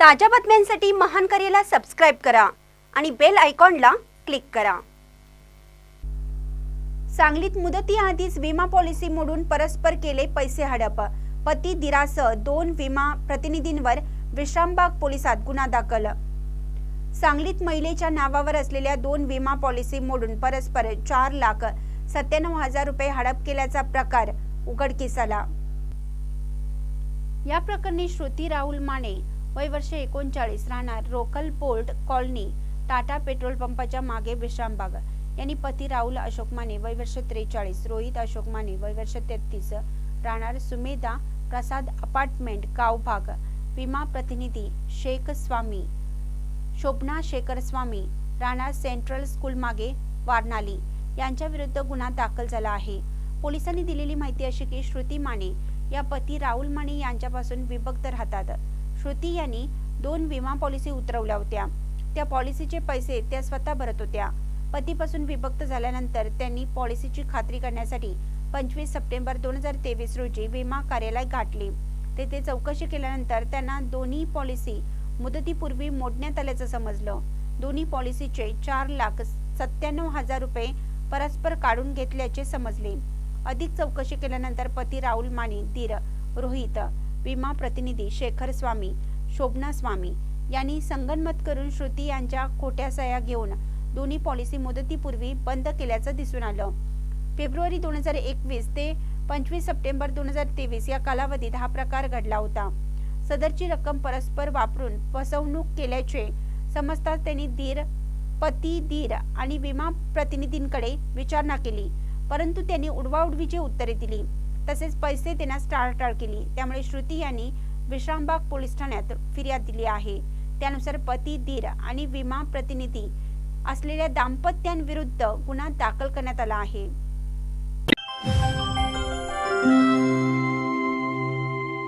ताज्या बातम्यांसाठी महान करेला सबस्क्राईब करा आणि बेल आयकॉनला क्लिक करा. सांगलीत मुदतीआधीच विमा पॉलिसी मोडून परस्पर केले पैसे हडप. पती दिरासह दोन विमा प्रतिनिधींवर विश्रामबाग पोलिसात गुन्हा दाखल. सांगलीत महिलेच्या नावावर असलेल्या दोन विमा पॉलिसी मोडून परस्पर चार लाख सत्त्याण्णव हजार रुपये हडप केल्याचा प्रकार उघडकीस आला. या प्रकरणी श्रुती राहुल माने वय वर्ष एकोणचाळीस राहणार रोकल पोर्ट कॉलनी टाटा पेट्रोल पंपाच्या मागे विश्रामबाग यांनी पती राहुल अशोक माने वय वर्ष त्रेचाळीस रोहित अशोक माने वय वर्ष तेहतीस राहणार सुमेधा प्रसाद अपार्टमेंट गावभाग विमा प्रतिनिधी शेख स्वामी शोभना शेखर स्वामी राहणार सेंट्रल स्कूल मागे वारणाली. यांच्या विरुद्ध गुन्हा दाखल झाला आहे. पोलिसांनी दिलेली माहिती अशी की श्रुती माने या पती राहुल माने यांच्यापासून विभक्त राहतात. श्रुती यांनी दोन विमा पॉलिसी उतरवल्या होत्या. त्या पॉलिसीचे पैसे त्या स्वतः भरत होत्या. पतीपासून विभक्त झाल्यानंतर त्यांनी पॉलिसीची खात्री करण्यासाठी पंचवीस सप्टेंबर दोन हजार तेवीस रोजी विमा कार्यालय गाठले. तेथे चौकशी केल्यानंतर त्यांना दोन्ही पॉलिसी मुदतीपूर्वी मोडण्यात आल्याचं समजलं. दोन्ही पॉलिसीचे चार लाख सत्त्याण्णव हजार रुपये परस्पर काढून घेतल्याचे समजले. अधिक चौकशी केल्यानंतर पती राहुल माने दीर रोहित विमा प्रतिनिधी शेखर स्वामी शोभना स्वामी यांनी संगनमत करून श्रुती यांच्या खोट्या सह्या घेऊन दोन्ही पॉलिसी मुदतीपूर्वी बंद केल्याचं दिसून आलं. फेब्रुवारी दोन हजार एकवीस ते पंचवीस सप्टेंबर दोन हजार तेवीस या कालावधीत हा प्रकार घडला होता. सदरची रक्कम परस्पर वापरून फसवणूक केल्याचे समजताच त्यांनी धीर पती धीर आणि विमा प्रतिनिधींकडे विचारणा केली परंतु त्यांनी उडवाउडवीची उत्तरे दिली. तसेच पैसे देण्यास टाळाटाळ केली. त्यामुळे श्रुती यांनी विश्रामबाग पोलीस ठाण्यात फिर्याद दिली आहे. त्यानुसार पती धीर आणि विमा प्रतिनिधी असलेल्या दाम्पत्यांविरुद्ध गुन्हा दाखल करण्यात आला आहे.